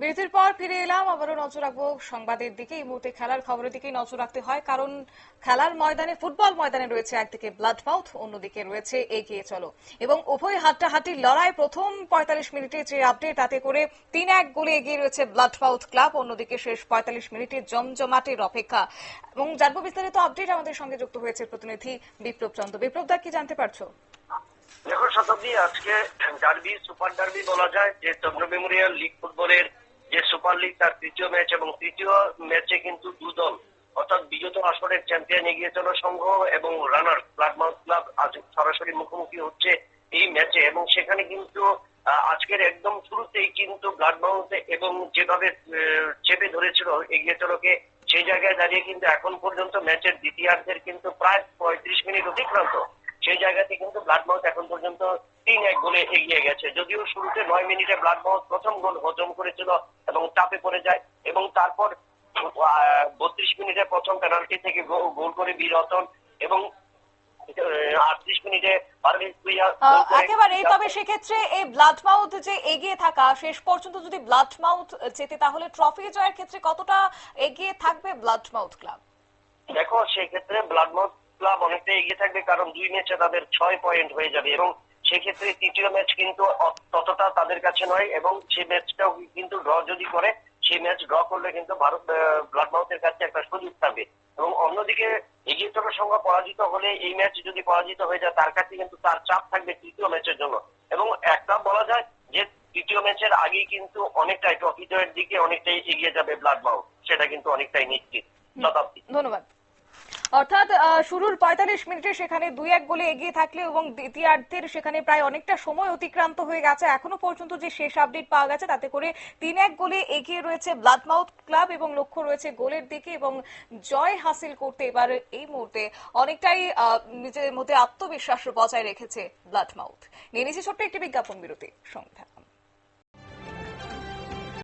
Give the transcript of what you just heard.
বিরতির পর ফিরে এলাম। আবারও নজর রাখব সংবাদের দিকে। এই মুহূর্তে খেলার খবরের দিকেই নজর রাখতে হয়, কারণ খেলার ময়দানে, ফুটবল ময়দানে রয়েছে একদিকে ব্লাড মাউথ অন্যদিকে রয়েছে এগিয়ে চলো। এবং উভয় হাড্ডাহাড্ডির লড়াই প্রথম পঁয়তাল্লিশ মিনিটে যে আপডেট তাতে করে তিন এক গোলে এগিয়ে রয়েছে ব্লাড মাউথ ক্লাব, অন্যদিকে শেষ পঁয়তাল্লিশ মিনিটে জমজমাটের অপেক্ষা। এবং জানব বিস্তারিত আপডেট আমাদের সঙ্গে যুক্ত হয়েছে প্রতিনিধি বিপ্লব চন্দ্র। বিপ্লব দা, কি জানতে পারছ? দেখুন শতাব্দী, আজকে ডার্বি সুপার ডার্বি বলা যায়, যে চন্দ্র মেমোরিয়াল লিগ ফুটবলের যে সুপার লিগ তার তৃতীয় ম্যাচ এবং তৃতীয় ম্যাচে কিন্তু দু দল, অর্থাৎ বিগত আসরের চ্যাম্পিয়ন এগিয়ে চলো সংঘ এবং রানার ব্লাডমাউথ ক্লাব আজ সরাসরি মুখোমুখি হচ্ছে এই ম্যাচে এবং সেখানে কিন্তু আজকের একদম শুরুতেই কিন্তু ব্লাডমাউথ এবং যেভাবে চেপে ধরেছিল এগিয়ে চলোকে, সেই জায়গায় দাঁড়িয়ে কিন্তু এখন পর্যন্ত ম্যাচের দ্বিতীয়ার্ধের কিন্তু প্রায় পঁয়ত্রিশ মিনিট অতিক্রান্ত। সেই জায়গাতে কিন্তু ব্লাড মাউথ এখন পর্যন্ত তিন এক গোলে এগিয়ে গেছে। যদিও শুরুতে নয় মিনিটে মাউথ প্রথম গোল হজম করেছিল এবং চাপে পড়ে যায় এবং তারপর বত্রিশ মিনিটে প্রথম পেনাল্টি থেকে গোল করে বীর রতন এবং একেবারেই তবে সেক্ষেত্রে এই যে এগিয়ে থাকা শেষ পর্যন্ত যদি ব্লাড মাউথ যেতে তাহলে ট্রফি জয়ের ক্ষেত্রে কতটা এগিয়ে থাকবে ব্লাড মাউথ ক্লাব? দেখো সেক্ষেত্রে ব্লাড মাউথ ক্লাব অনেকটা এগিয়ে থাকবে কারণ দুই ম্যাচে তাদের ছয় পয়েন্ট হয়ে যাবে এবং সেক্ষেত্রে তৃতীয় ম্যাচ কিন্তু ততটা তাদের কাছে নয় এবং সেই ম্যাচটাও কিন্তু ড্র যদি করে সেই ম্যাচ ড্র করলে কিন্তু ভারত ব্লাড মাউথের কাছে একটা সুযোগ থাকবে। এবং অন্যদিকে চলার সঙ্গে পরাজিত হলে এই ম্যাচ যদি পরাজিত হয়ে যায় তার কাছে কিন্তু তার চাপ থাকবে তৃতীয় ম্যাচের জন্য। এবং একটা বলা যায় যে তৃতীয় ম্যাচের আগেই কিন্তু অনেকটাই ট্রফি জয়ের দিকে অনেকটাই এগিয়ে যাবে ব্লাড মাউথ সেটা কিন্তু অনেকটাই নিশ্চিত। শতাব্দী। ধন্যবাদ। অর্থাৎ শুরুর পঁয়তাল্লিশ মিনিটে সেখানে দুই এক গোলে এগিয়ে থাকলে এবং দ্বিতীয়ার্ধের সেখানে প্রায় অনেকটা সময় অতিক্রান্ত হয়ে গেছে। এখনও পর্যন্ত যে শেষ আপডেট পাওয়া গেছে, তাতে করে তিন এক গোলে এগিয়ে রয়েছে ব্লাডমাউথ ক্লাব এবং লক্ষ্য রয়েছে গোলের দিকে এবং জয় হাসিল করতে এবার এই মুহূর্তে অনেকটাই নিজের মধ্যে আত্মবিশ্বাস বজায় রেখেছে ব্লাডমাউথ। নিয়ে নিয়েছে ছোট্ট একটি বিজ্ঞাপন বিরতি সঙ্গে